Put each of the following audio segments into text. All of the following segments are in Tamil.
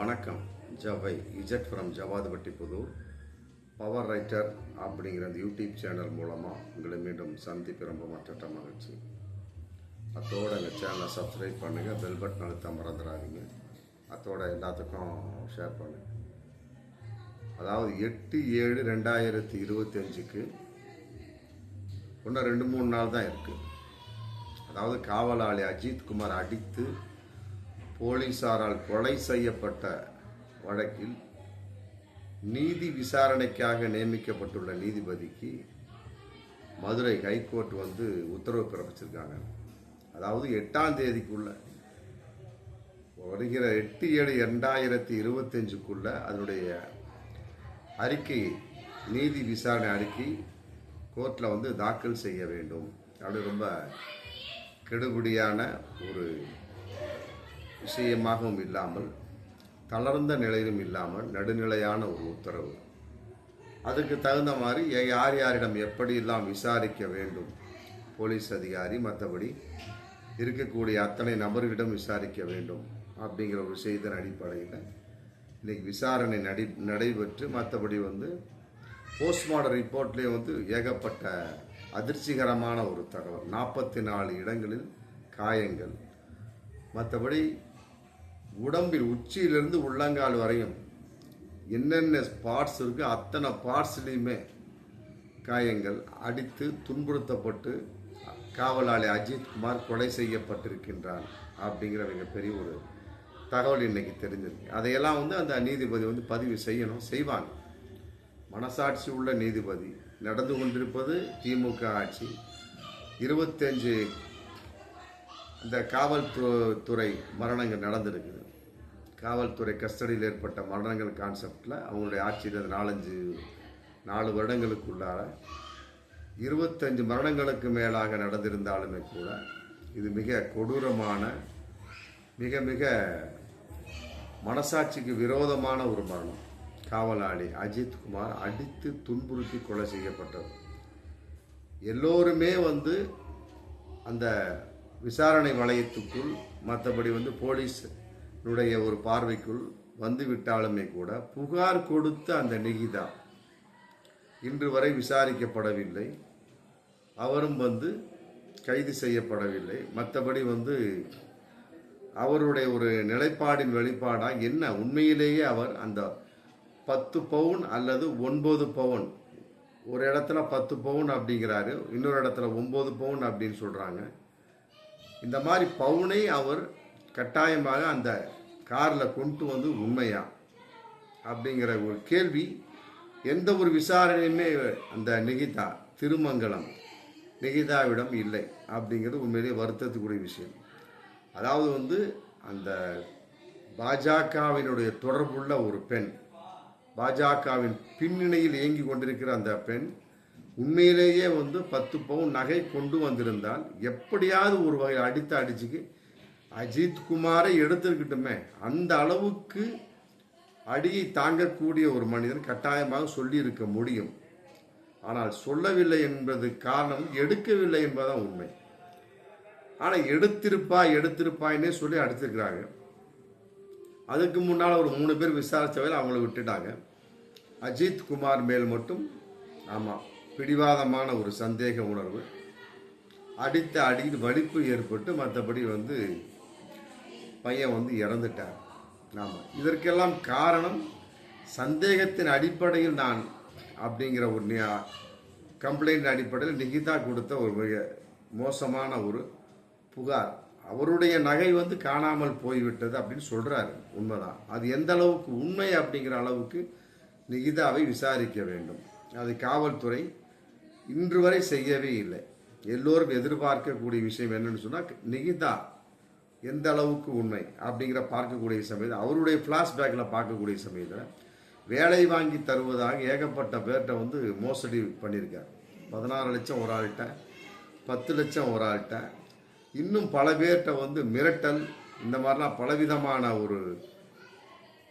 வணக்கம். ஜவை Z from Javadhupatti Puthur power writer அப்படிங்கிற அந்த யூடியூப் சேனல் மூலமாக உங்களை மீண்டும் சந்திப்பு ரொம்ப மற்ற மகிழ்ச்சி. அத்தோட எங்கள் சேனலை சப்ஸ்கிரைப் பண்ணுங்கள் பெல் பட்டன் அழுத்த மறந்துடாதீங்க. அத்தோட எல்லாத்துக்கும் ஷேர் பண்ணுங்கள் அதாவது எட்டு ஏழு ரெண்டாயிரத்தி இருபத்தஞ்சுக்கு இன்னும் ரெண்டு மூணு நாள் தான் இருக்குது அதாவது காவலாளி அஜித் குமார் அடித்து போலீசாரால் கொலை செய்யப்பட்ட வழக்கில் நீதி விசாரணைக்காக நியமிக்கப்பட்டுள்ள நீதிபதிக்கு மதுரை ஹைகோர்ட் வந்து உத்தரவு பிறப்பிச்சிருக்காங்க. அதாவது எட்டாம் தேதிக்குள்ள வருகிற எட்டு ஏழு ரெண்டாயிரத்தி இருபத்தஞ்சுக்குள்ள அதனுடைய அறிக்கை நீதி விசாரணை அறிக்கை கோர்ட்டில் வந்து தாக்கல் செய்ய வேண்டும். அப்படி ரொம்ப கெடுபிடியான ஒரு விஷயமாகவும் இல்லாமல் தளர்ந்த நிலையிலும் இல்லாமல் நடுநிலையான ஒரு உத்தரவு. அதுக்கு தகுந்த மாதிரி யார் யாரிடம் எப்படியெல்லாம் விசாரிக்க வேண்டும்? போலீஸ் அதிகாரி மற்றபடி இருக்கக்கூடிய அத்தனை நபர்களிடம் விசாரிக்க வேண்டும் அப்படிங்கிற ஒரு செய்தியின் அடிப்படையில் இன்றைக்கி விசாரணை நடை நடைபெற்று மற்றபடி வந்து போஸ்ட்மார்டம் ரிப்போர்ட்லேயே வந்து ஏகப்பட்ட அதிர்ச்சிகரமான ஒரு தகவல். நாற்பத்தி நாலு இடங்களில் காயங்கள். மற்றபடி உடம்பில் உச்சியிலிருந்து உள்ளங்கால் வரையும் என்னென்ன பார்ட்ஸ் இருக்கு அத்தனை பார்ட்ஸ்லேயுமே காயங்கள் அடித்து துன்புறுத்தப்பட்டு காவலாளி அஜித்குமார் கொலை செய்யப்பட்டிருக்கின்றான் அப்படிங்கிற மிகப்பெரிய ஒரு தகவல் இன்னைக்கு தெரிஞ்சிருக்கு. அதையெல்லாம் வந்து அந்த நீதிபதி வந்து பதிவு செய்யணும் செய்வாங்க. மனசாட்சி உள்ள நீதிபதி நடந்து கொண்டிருப்பது திமுக ஆட்சி. இருபத்தஞ்சு இந்த காவல்துறை துறை மரணங்கள் நடந்திருக்குது. காவல்துறை கஸ்டடியில் ஏற்பட்ட மரணங்கள் கான்செப்டில் அவங்களுடைய ஆட்சியில் நாலஞ்சு நாலு வருடங்களுக்குள்ளார. இருபத்தஞ்சு மரணங்களுக்கு மேலாக நடந்திருந்தாலுமே கூட இது மிக கொடூரமான மிக மிக மனசாட்சிக்கு விரோதமான ஒரு மரணம். காவலாளி அஜித் குமார் அடித்து துன்புறுத்தி கொலை செய்யப்பட்டது. எல்லோருமே வந்து அந்த விசாரணை வளையத்துக்குள் மற்றபடி வந்து போலீஸினுடைய ஒரு பார்வைக்குள் வந்து விட்டாலுமே கூட புகார் கொடுத்த அந்த நிகிதா இன்று வரை விசாரிக்கப்படவில்லை. அவரும் வந்து கைது செய்யப்படவில்லை. மற்றபடி வந்து அவருடைய ஒரு நிலைப்பாடின் வெளிப்பாடாக என்ன? உண்மையிலேயே அவர் அந்த பத்து பவுன் அல்லது ஒன்பது பவுன் ஒரு இடத்துல பத்து பவுன் அப்படிங்கிறாரு இன்னொரு இடத்துல ஒம்பது பவுன் அப்படின்னு சொல்கிறாங்க இந்த மாதிரி பவுனை அவர் கட்டாயமாக அந்த காரில் கொண்டு வந்து உண்மையா? அப்படிங்கிற ஒரு கேள்வி. எந்த ஒரு விசாரணையுமே அந்த நிகிதா திருமங்கலம் நிகிதாவிடம் இல்லை அப்படிங்கிறது உண்மையிலேயே வருத்தத்துக்குரிய விஷயம். அதாவது வந்து அந்த பாஜகவினுடைய தொடர்புள்ள ஒரு பெண் பாஜகவின் பின்னணியில் இயங்கி கொண்டிருக்கிற அந்த பெண் உண்மையிலேயே வந்து பத்து பவுன் நகை கொண்டு வந்திருந்தால் எப்படியாவது ஒரு வகை அடித்த அடிச்சுக்கு அஜித் குமாரை எடுத்துருக்கட்டுமே அந்த அளவுக்கு அடியை தாங்கக்கூடிய ஒரு மனிதன் கட்டாயமாக சொல்லியிருக்க முடியும். ஆனால் சொல்லவில்லை என்பது காரணம் எடுக்கவில்லை என்பதுதான் உண்மை. ஆனால் எடுத்திருப்பா எடுத்திருப்பாயின்னே சொல்லி அடிச்சிருக்கிறாங்க. அதுக்கு முன்னால் ஒரு மூணு பேர் விசாரித்தவையில் அவங்கள விட்டுட்டாங்க. அஜித் குமார் மேல் மட்டும் ஆமாம் பிடிவாதமான ஒரு சந்தேக உணர்வு. அடித்த அடியில் வலிப்பு ஏற்பட்டு மற்றபடி வந்து பையன் வந்து இறந்துட்டார் ஆமாம் இதற்கெல்லாம் காரணம் சந்தேகத்தின் அடிப்படையில் நான் அப்படிங்கிற ஒரு கம்ப்ளைண்ட் அடிப்படையில் நிகிதா கொடுத்த ஒரு மிக மோசமான ஒரு புகார். அவருடைய நகை வந்து காணாமல் போய்விட்டது அப்படின்னு சொல்கிறாரு உண்மைதான். அது எந்த அளவுக்கு உண்மை அப்படிங்கிற அளவுக்கு நிகிதாவை விசாரிக்க வேண்டும். அது காவல்துறை இன்று வரை செய்யவே இல்லை. எல்லோரும் எதிர்பார்க்கக்கூடிய விஷயம் என்னன்னு சொன்னால் நிகிதா எந்த அளவுக்கு உண்மை? அப்படிங்கிற பார்க்கக்கூடிய சமயத்தில் அவருடைய ஃப்ளாஷ்பேக்கில் பார்க்கக்கூடிய சமயத்தில் வேலை வாங்கி தருவதாக ஏகப்பட்ட பேர்கிட்ட வந்து மோசடி பண்ணியிருக்கார். பதினாறு லட்சம் ஒரு ஆள்கிட்ட பத்து லட்சம் ஒரு ஆள்கிட்ட இன்னும் பல பேர்கிட்ட வந்து மிரட்டல் இந்த மாதிரிலாம் பலவிதமான ஒரு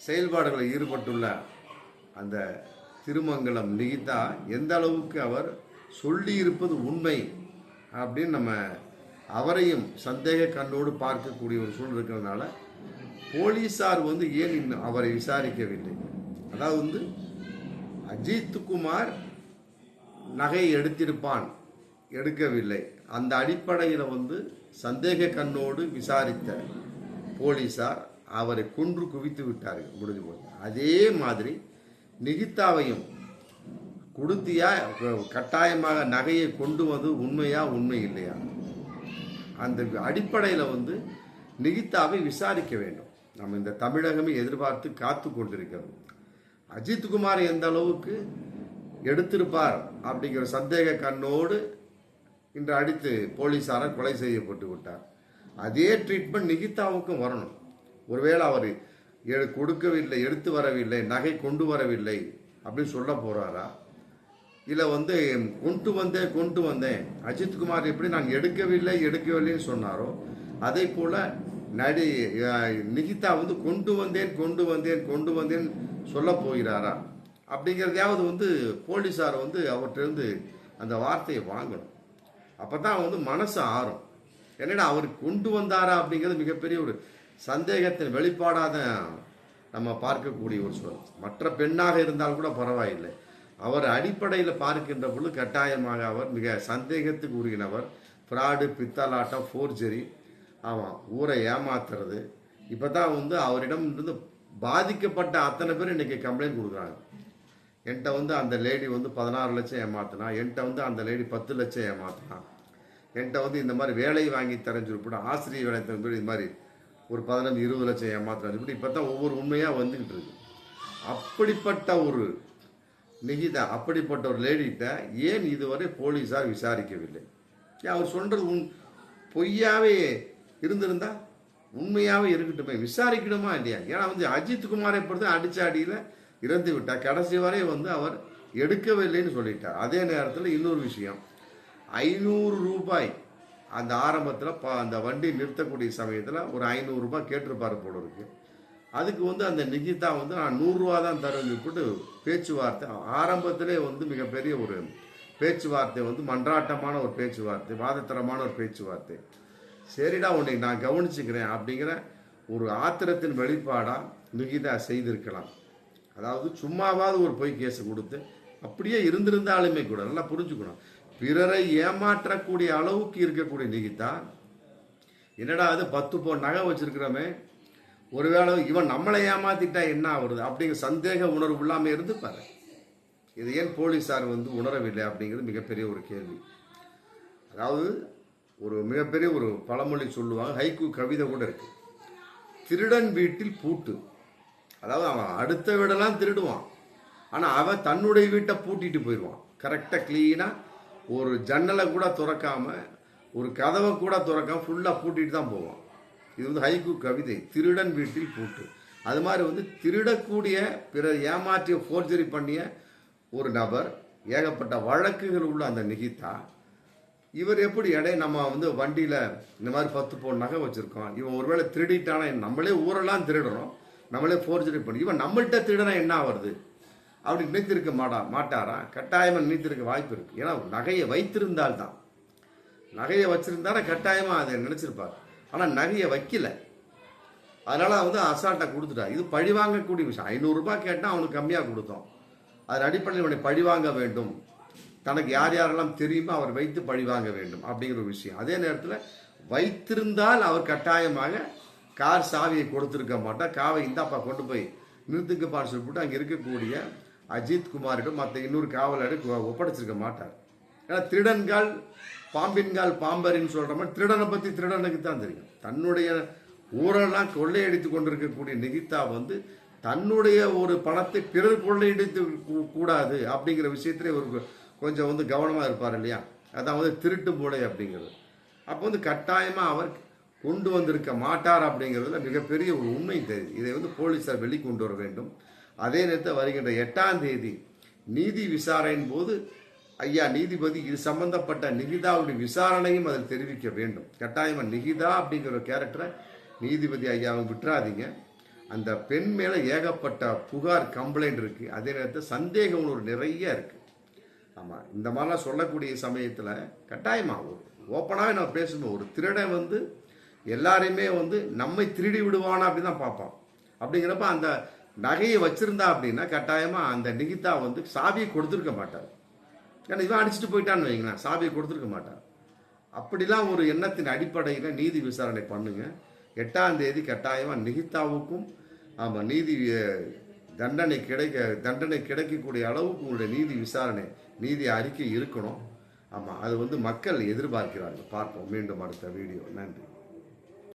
செயல்பாடுகளில் ஈடுபட்டுள்ள அந்த திருமங்கலம் நிகிதா எந்த அளவுக்கு அவர் சொல்லியிருப்பது உண்மை அப்படின்னு நம்ம அவரையும் சந்தேக கண்ணோடு பார்க்கக்கூடிய ஒரு சூழல் இருக்கிறதுனால போலீஸார் வந்து ஏன் இன்னும் அவரை விசாரிக்கவில்லை? அதாவது வந்து அஜித் குமார் நகை எடுத்திருப்பான் எடுக்கவில்லை. அந்த அடிப்படையில் வந்து சந்தேக கண்ணோடு விசாரித்த போலீஸார் அவரை கொன்று குவித்து விட்டார்கள் முடிஞ்சு போய் அதே மாதிரி நிகிதாவையும் கொடுத்தியா கட்டாயமாக நகையை கொண்டு வந்து உண்மையா உண்மை இல்லையா? அந்த அடிப்படையில் வந்து நிகிதாவை விசாரிக்க வேண்டும். நம்ம இந்த தமிழகமே எதிர்பார்த்து காத்து கொண்டிருக்கிறது. அஜித்குமார் எந்த அளவுக்கு எடுத்திருப்பார் அப்படிங்கிற சந்தேக கண்ணோடு இன்று அடித்து போலீஸாரால் கொலை செய்யப்பட்டு விட்டார். அதே ட்ரீட்மெண்ட் நிகிதாவுக்கும் வரணும். ஒருவேளை அவர் கொடுக்கவில்லை எடுத்து வரவில்லை நகை கொண்டு வரவில்லை அப்படின்னு சொல்ல போகிறாரா இல்லை வந்து கொண்டு வந்தேன் கொண்டு வந்தேன். அஜித்குமார் எப்படி நான் எடுக்கவில்லை எடுக்கவில்லைன்னு சொன்னாரோ அதே போல நடி நிகிதா வந்து கொண்டு வந்தேன் கொண்டு வந்தேன் கொண்டு வந்தேன் சொல்ல போகிறாரா? அப்படிங்கிறதையாவது வந்து போலீஸார் வந்து அவர்கிட்ட அந்த வார்த்தையை வாங்கணும். அப்போ தான் வந்து மனசு ஆறும். என்னடா அவர் கொண்டு வந்தாரா அப்படிங்கிறது மிகப்பெரிய ஒரு சந்தேகத்தின் வெளிப்பாடாக தான் நம்ம பார்க்கக்கூடிய ஒரு சூழல். மற்ற பெண்ணாக இருந்தால் கூட பரவாயில்லை. அவர் அடிப்படையில் பார்க்கின்ற பொழுது கட்டாயமாக அவர் மிக சந்தேகத்துக்கு உரியனவர் ஃப்ராடு பித்தலாட்டம் ஃபோர்ஜரி ஆமாம் ஊரை ஏமாத்துறது. இப்போ தான் வந்து அவரிடம் இருந்து பாதிக்கப்பட்ட அத்தனை பேர் இன்றைக்கி கம்ப்ளைண்ட் கொடுக்குறாங்க. என்கிட்ட வந்து அந்த லேடி வந்து பதினாறு லட்சம் ஏமாத்தினா என்கிட்ட வந்து அந்த லேடி பத்து லட்சம் ஏமாத்தினா என்கிட்ட வந்து இந்த மாதிரி வேலை வாங்கி தரேன்னு ஆசிரியர் வேலை தரேன்னு இது மாதிரி ஒரு பதினஞ்சு இருபது லட்சம் ஏமாத்தினா இப்படி இப்போ தான் ஒவ்வொரு உண்மையாக வந்துக்கிட்டு இருக்கு. அப்படிப்பட்ட ஒரு நிகிதா அப்படிப்பட்ட ஒரு லேடிகிட்ட ஏன் இதுவரை போலீஸார் விசாரிக்கவில்லை? ஏன் அவர் சொல்கிறது உன் பொய்யாவே இருந்திருந்தா உண்மையாகவே இருக்கட்டுமே விசாரிக்கணுமா இல்லையா? ஏன்னா வந்து அஜித் குமாரை பொறுத்து அடிச்ச அடியில் இறந்து விட்டார் கடைசி வரை வந்து அவர் எடுக்கவில்லைன்னு சொல்லிட்டார். அதே நேரத்தில் இன்னொரு விஷயம் ஐநூறு ரூபாய் அந்த ஆரம்பத்தில் ப அந்த வண்டி நிறுத்தக்கூடிய சமயத்தில் ஒரு ஐநூறுரூபா கேட்டிருப்பார் போல இருக்குது அதுக்கு வந்து அந்த நிகிதா வந்து நான் நூறுரூவா தான் தரேன்னு சொல்லிட்டு பேச்சுவார்த்தை ஆரம்பத்திலே வந்து மிகப்பெரிய ஒரு பேச்சுவார்த்தை வந்து மன்றாட்டமான ஒரு பேச்சுவார்த்தை வாதத்தரமான ஒரு பேச்சுவார்த்தை. சரிடா உன்னை நான் கவனிச்சுக்கிறேன் அப்படிங்கிற ஒரு ஆத்திரத்தின் வெளிப்பாடாக நிகிதா செய்திருக்கலாம். அதாவது சும்மாவாவது ஒரு பொய் கேஸ் கொடுத்து அப்படியே இருந்திருந்தாலுமே கூட நல்லா புரிஞ்சுக்கணும். பிறரை ஏமாற்றக்கூடிய அளவுக்கு இருக்கக்கூடிய நிகிதா என்னடா அது பத்து போ நகை வச்சிருக்கிறோமே ஒருவேளை இவன் நம்மளை ஏமாத்திட்டா என்ன ஆகுறது? அப்படிங்கிற சந்தேக உணர்வு இல்லாமல் இருந்து இது ஏன் போலீஸார் வந்து உணரவில்லை அப்படிங்கிறது மிகப்பெரிய ஒரு கேள்வி. அதாவது ஒரு மிகப்பெரிய ஒரு பழமொழி சொல்லுவாங்க ஹைக்கு கவிதை கூட இருக்கு. திருடன் வீட்டில் பூட்டு. அதாவது அவன் அடுத்த வீடெல்லாம் திருடுவான். ஆனால் அவன் தன்னுடைய வீட்டை பூட்டிட்டு போயிடுவான். கரெக்டாக க்ளீனாக ஒரு ஜன்னலை கூட திறக்காமல் ஒரு கதவை கூட திறக்காம ஃபுல்லாக பூட்டிட்டு தான் போவான். இது வந்து ஹைகு கவிதை திருடன் வீட்டில் பூட்டு. அது மாதிரி வந்து திருடக்கூடிய பிறர் ஏமாற்றிய ஃபோர்ஜரி பண்ணிய ஒரு நபர் ஏகப்பட்ட வழக்குகள் உள்ள அந்த நிகிதா இவர் எப்படி எடை நம்ம வந்து வண்டியில் இந்த மாதிரி பத்து பவுன் நகை வச்சுருக்கோம் இவன் ஒருவேளை திருடிட்டானா நம்மளே ஊரெல்லாம் திருடுறோம் நம்மளே ஃபோர்ஜரி பண்ணி இவன் நம்மள்கிட்ட திருடனா என்ன ஆகுறது அப்படி நினைத்திருக்க மாட்டா மாட்டாரா? கட்டாயமாக நினைத்திருக்க வாய்ப்பு இருக்குது ஏன்னா நகையை வைத்திருந்தால் தான் நகையை வச்சிருந்தாரா கட்டாயமாக அதை நினச்சிருப்பார். ஆனால் நகையை வைக்கல. அதனால வந்து அசால்ட்டாக கொடுத்துட்டான் இது பழி வாங்கக்கூடிய விஷயம். ஐநூறுரூபா கேட்டால் அவனுக்கு கம்மியாக கொடுத்தோம். அதன் அடிப்படையில் இவனை பழி வாங்க வேண்டும். தனக்கு யார் யாரெல்லாம் தெரியுமோ அவர் வைத்து பழி வாங்க வேண்டும் அப்படிங்கிற ஒரு விஷயம். அதே நேரத்தில் வைத்திருந்தால் அவர் கட்டாயமாக கார் சாவியை கொடுத்துருக்க மாட்டார். காவை இந்தாப்பா கொண்டு போய் நிறுத்துக்கப்பான்னு சொல்லிவிட்டு அங்கே இருக்கக்கூடிய அஜித் குமாரிடம் மற்ற இன்னொரு காவலரிடம் ஒப்படைச்சிருக்க மாட்டார். ஏன்னா திருடன்கள் பாம்பின்கால் பாம்பரின்னு சொல்கிற மாதிரி திருடனை பற்றி திருடனுக்கு தான் தெரியும். தன்னுடைய ஊரெல்லாம் கொள்ளையடித்து கொண்டிருக்கக்கூடிய நிகிதா வந்து தன்னுடைய ஒரு பணத்தை பிறர் கொள்ளையடித்து கூடாது அப்படிங்கிற விஷயத்துல ஒரு கொஞ்சம் வந்து கவனமாக இருப்பார் இல்லையா? அதான் வந்து திருட்டு மூளை அப்படிங்கிறது. அப்போ வந்து கட்டாயமாக அவர் கொண்டு வந்திருக்க மாட்டார் அப்படிங்கிறதுல மிகப்பெரிய ஒரு உண்மை தெரியுது இதை வந்து போலீஸார் வெளிக்கொண்டு வர வேண்டும். அதே நேரத்தில் வருகின்ற எட்டாம் தேதி நீதி விசாரணையின் போது ஐயா நீதிபதி இது சம்பந்தப்பட்ட நிகிதாவுடைய விசாரணையும் அதில் தெரிவிக்க வேண்டும். கட்டாயமா நிகிதா அப்படிங்கிற கேரக்டரை நீதிபதி ஐயாவை விட்டுறாதீங்க. அந்த பெண் மேலே ஏகப்பட்ட புகார் கம்ப்ளைண்ட் இருக்குது அதே நேரத்தில் சந்தேகம் ஒரு நிறைய இருக்குது ஆமாம் இந்த மாதிரிலாம் சொல்லக்கூடிய சமயத்தில் கட்டாயமாக ஒரு ஓப்பனாகவே நம்ம பேசும்போது ஒரு திருடன் வந்து எல்லாரையுமே வந்து நம்மை திருடி விடுவானா அப்படி தான் பார்ப்பான். அப்படிங்கிறப்ப அந்த நகையை வச்சுருந்தா அப்படின்னா கட்டாயமாக அந்த நிகிதா வந்து சாவியை கொடுத்துருக்க மாட்டார். ஏன்னா இவன் அடிச்சுட்டு போயிட்டான்னு வைங்களேன். சாவியை கொடுத்துருக்க மாட்டான். அப்படிலாம் ஒரு எண்ணத்தின் அடிப்படையில் நீதி விசாரணை பண்ணுங்க. எட்டாம் தேதி கட்டாயமாக நிகிதாவுக்கும் ஆமாம் நீதி தண்டனை கிடைக்க தண்டனை கிடைக்கக்கூடிய அளவுக்கு உங்களுடைய நீதி விசாரணை நீதி அறிக்கை இருக்கணும். ஆமாம் அது வந்து மக்கள் எதிர்பார்க்கிறார்கள். பார்ப்போம். மீண்டும் அடுத்த வீடியோ. நன்றி.